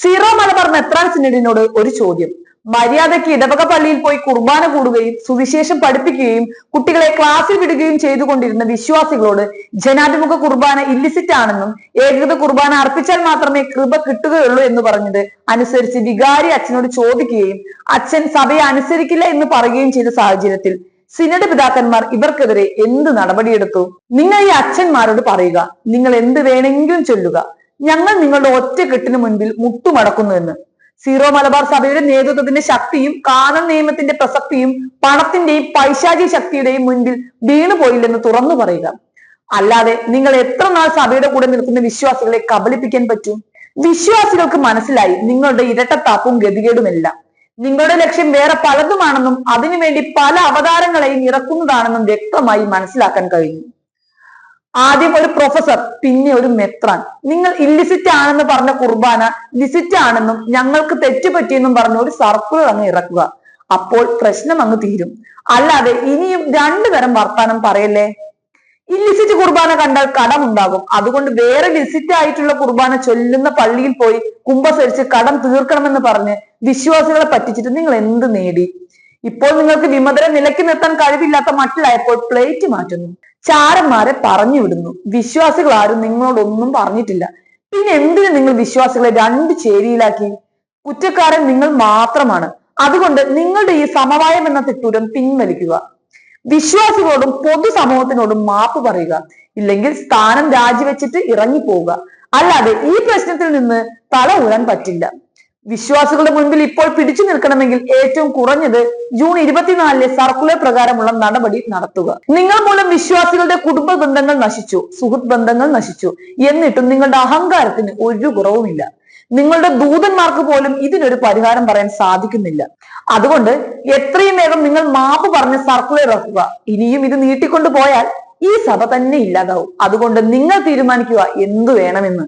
Zero Malabar മെത്രാൻ സിനഡിനോട് ഒരു ചോദ്യം. മര്യാദയ്ക്ക് ഇടവക പള്ളിയിൽ പോയി കുർബാന കൂടുകയും സുവിശേഷം പഠിപ്പിക്കുകയും കുട്ടികളെ ക്ലാസ്സിൽ വിടുകയും ചെയ്തുകൊണ്ടിരുന്ന വിശ്വാസികളോട് ജനാഭിമുഖ കുർബാന ഇല്ലിസിറ്റ് ആണെന്നും ഏകൃത കുർബാന അർപ്പിച്ചാൽ മാത്രമേ കൃപ കിട്ടുകയുള്ളൂ എന്ന് പറഞ്ഞത്. അനുസരിച്ച് വികാരി അച്ഛനോട് ചോദിക്കുകയും അച്ഛൻ സഭയെ അനുസരിക്കില്ല എന്ന് പറയുകയും ചെയ്ത സാഹചര്യത്തിൽ സിനഡ് പിതാക്കന്മാർ ഇവർക്കെതിരെ എന്ത് നടപടിയെടുത്തു? നിങ്ങൾ ഈ അച്ഛന്മാരോട് പറയുക. നിങ്ങൾ എന്ത് വേണമെങ്കിലും ചൊല്ലുക. ഞങ്ങൾ നിങ്ങളുടെ ഒറ്റക്കെട്ടിന് മുൻപിൽ മുട്ടുമടക്കുന്നു എന്ന്. സീറോ മലബാർ സഭയുടെ നേതൃത്വത്തിന്റെ ശക്തിയും കാനൻ നിയമത്തിന്റെ പ്രസക്തിയും പണത്തിന്റെയും പൈശാചി ശക്തിയുടെയും മുൻപിൽ വീണുപോയില്ലെന്ന് തുറന്നു പറയുക. അല്ലാതെ നിങ്ങൾ എത്ര നാൾ സഭയുടെ കൂടെ നിൽക്കുന്ന വിശ്വാസികളെ കബളിപ്പിക്കാൻ പറ്റും? വിശ്വാസികൾക്ക് മനസ്സിലായി നിങ്ങളുടെ ഇരട്ടത്താപ്പും ഗതികേടുമെല്ലാം. നിങ്ങളുടെ ലക്ഷ്യം വേറെ പലതുമാണെന്നും അതിനുവേണ്ടി പല അവതാരങ്ങളെയും ഇറക്കുന്നതാണെന്നും വ്യക്തമായി മനസ്സിലാക്കാൻ കഴിഞ്ഞു. ആദ്യം ഒരു പ്രൊഫസർ പിന്നെ ഒരു മെത്രാൻ. നിങ്ങൾ ഇല്ലിസിറ്റ് ആണെന്ന് പറഞ്ഞ കുർബാന ലിസിറ്റ് ആണെന്നും ഞങ്ങൾക്ക് തെറ്റ് പറ്റിയെന്നും പറഞ്ഞ ഒരു സർക്കുലർ അങ്ങ് ഇറക്കുക. അപ്പോൾ പ്രശ്നം അങ്ങ് തീരും. അല്ലാതെ ഇനിയും രണ്ടു തരം വർത്താനം പറയല്ലേ? ഇല്ലിസിറ്റ് കുർബാന കണ്ടാൽ കടം ഉണ്ടാകും അതുകൊണ്ട് വേറെ ലിസിറ്റ് ആയിട്ടുള്ള കുർബാന ചൊല്ലുന്ന പള്ളിയിൽ പോയി കുമ്പസരിച്ച് കടം തീർക്കണമെന്ന് പറഞ്ഞ് വിശ്വാസികളെ പറ്റിച്ചിട്ട് നിങ്ങൾ എന്ത് നേടി? ഇപ്പോൾ നിങ്ങൾക്ക് വിമതരെ നിലയ്ക്ക് നിർത്താൻ കഴിവില്ലാത്ത മട്ടിലായപ്പോൾ പ്ലേറ്റ് മാറ്റുന്നു. ചാരന്മാരെ പറഞ്ഞു വിടുന്നു. വിശ്വാസികൾ ആരും നിങ്ങളോടൊന്നും പറഞ്ഞിട്ടില്ല. പിന്നെ എന്തിനു നിങ്ങൾ വിശ്വാസികളെ രണ്ട് ചേരിയിലാക്കി? കുറ്റക്കാരൻ നിങ്ങൾ മാത്രമാണ്. അതുകൊണ്ട് നിങ്ങളുടെ ഈ സമവായം എന്ന തിട്ടൂരം പിൻവലിക്കുക. വിശ്വാസികളോടും പൊതുസമൂഹത്തിനോടും മാപ്പ് പറയുക. ഇല്ലെങ്കിൽ സ്ഥാനം രാജിവെച്ചിട്ട് ഇറങ്ങിപ്പോവുക. അല്ലാതെ ഈ പ്രശ്നത്തിൽ നിന്ന് തല ഊരാൻ പറ്റില്ല. വിശ്വാസികളുടെ മുൻപിൽ ഇപ്പോൾ പിടിച്ചു നിൽക്കണമെങ്കിൽ ഏറ്റവും കുറഞ്ഞത് ജൂൺ ഇരുപത്തിനാലിലെ സർക്കുലർ പ്രകാരമുള്ള നടപടി നടത്തുക. നിങ്ങൾ മൂലം വിശ്വാസികളുടെ കുടുംബ ബന്ധങ്ങൾ നശിച്ചു സുഹൃത്ത് ബന്ധങ്ങൾ നശിച്ചു എന്നിട്ടും നിങ്ങളുടെ അഹങ്കാരത്തിന് ഒരു കുറവുമില്ല. നിങ്ങളുടെ ദൂതന്മാർക്ക് പോലും ഇതിനൊരു പരിഹാരം പറയാൻ സാധിക്കുന്നില്ല. അതുകൊണ്ട് എത്രയും വേഗം നിങ്ങൾ മാപ്പ് പറഞ്ഞ് സർക്കുലർ ഇറക്കുക. ഇനിയും ഇത് നീട്ടിക്കൊണ്ടു പോയാൽ ഈ സഭ തന്നെ ഇല്ലാതാവും. അതുകൊണ്ട് നിങ്ങൾ തീരുമാനിക്കുക എന്തു വേണമെന്ന്.